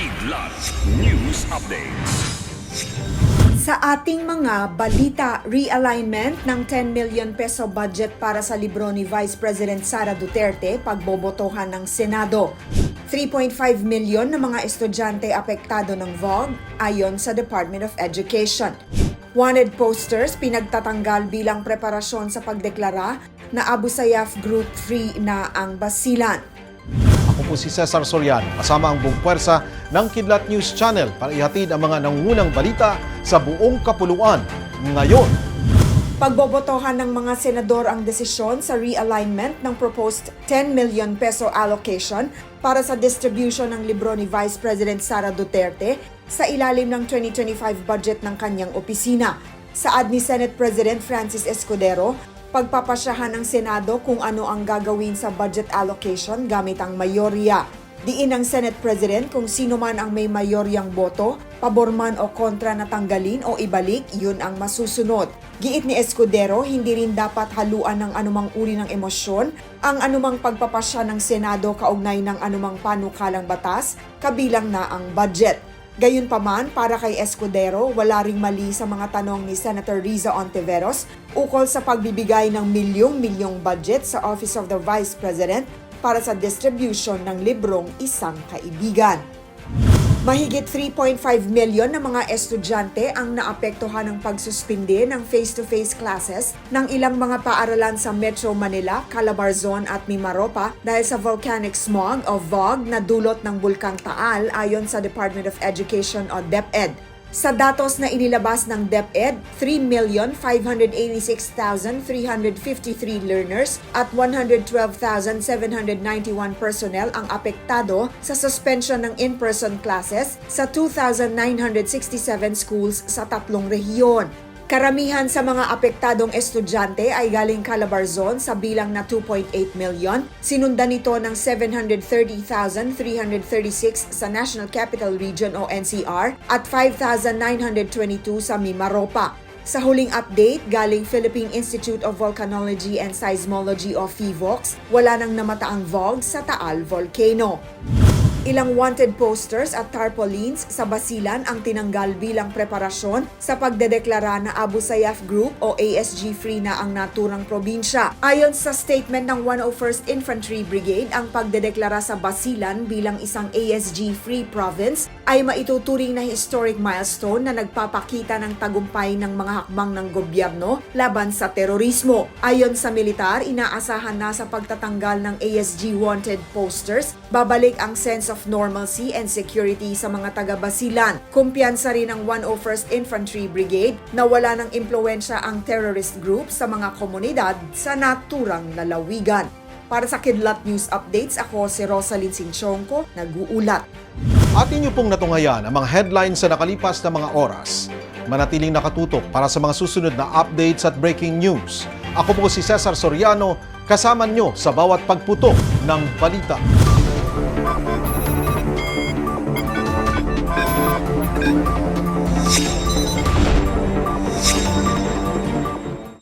Kidlat News Updates. Sa ating mga balita, realignment ng 10 million peso budget para sa libro ni Vice President Sara Duterte pagbobotohan ng Senado. 3.5 million na mga estudyante apektado ng VOG ayon sa Department of Education. Wanted posters pinagtatanggal bilang preparasyon sa pagdeklara na Abu Sayyaf Group 3 na ang basilan. Ako po si Cesar Soriano, kasama ang buong puwersa ng Kidlat News Channel para ihatid ang mga nangungunang balita sa buong kapuluan ngayon. Pagbobotohan ng mga senador ang desisyon sa realignment ng proposed 10 million peso allocation para sa distribution ng libro ni Vice President Sara Duterte sa ilalim ng 2025 budget ng kanyang opisina. Saad ni Senate President Francis Escudero, pagpapasyahan ng Senado kung ano ang gagawin sa budget allocation gamit ang mayorya. Diin ng Senate President kung sino man ang may mayoryang boto, pabor man o kontra na tanggalin o ibalik, yun ang masusunod. Giit ni Escudero, hindi rin dapat haluan ng anumang uri ng emosyon ang anumang pagpapasya ng Senado kaugnay ng anumang panukalang batas, kabilang na ang budget. Gayunpaman, para kay Escudero, wala ring mali sa mga tanong ni Senator Riza Ontiveros ukol sa pagbibigay ng milyong-milyong budget sa Office of the Vice President para sa distribution ng librong Isang Kaibigan. Mahigit 3.5 million na mga estudyante ang naapektuhan ng pagsuspinde ng face-to-face classes ng ilang mga paaralan sa Metro Manila, Calabarzon at Mimaropa dahil sa volcanic smog o VOG na dulot ng Bulkang Taal ayon sa Department of Education o DepEd. Sa datos na inilabas ng DepEd, 3,586,353 learners at 112,791 personnel ang apektado sa suspension ng in-person classes sa 2,967 schools sa tatlong rehiyon. Karamihan sa mga apektadong estudyante ay galing Calabarzon sa bilang na 2.8 million. Sinundan nito ng 730,336 sa National Capital Region o NCR at 5,922 sa Mimaropa. Sa huling update, galing Philippine Institute of Volcanology and Seismology o PHIVOX, wala nang namataang VOG sa Taal Volcano. Ilang wanted posters at tarpaulins sa Basilan ang tinanggal bilang preparasyon sa pagdedeklara na Abu Sayyaf Group o ASG Free na ang naturang probinsya. Ayon sa statement ng 101st Infantry Brigade, ang pagdedeklara sa Basilan bilang isang ASG Free province ay maituturing na historic milestone na nagpapakita ng tagumpay ng mga hakbang ng gobyerno laban sa terorismo. Ayon sa militar, inaasahan na sa pagtatanggal ng ASG wanted posters, babalik ang sense of normalcy and security sa mga taga-Basilan. Kumpiyansa rin ng 101st Infantry Brigade na wala ng impluensya ang terrorist group sa mga komunidad sa naturang lalawigan. Para sa Kidlat News Updates, ako si Rosalyn Sinchonko, nag-uulat. At inyo pong natungayan ang mga headlines sa nakalipas na mga oras. Manatiling nakatutok para sa mga susunod na updates at breaking news. Ako po si Cesar Soriano, kasama nyo sa bawat pagputok ng balita.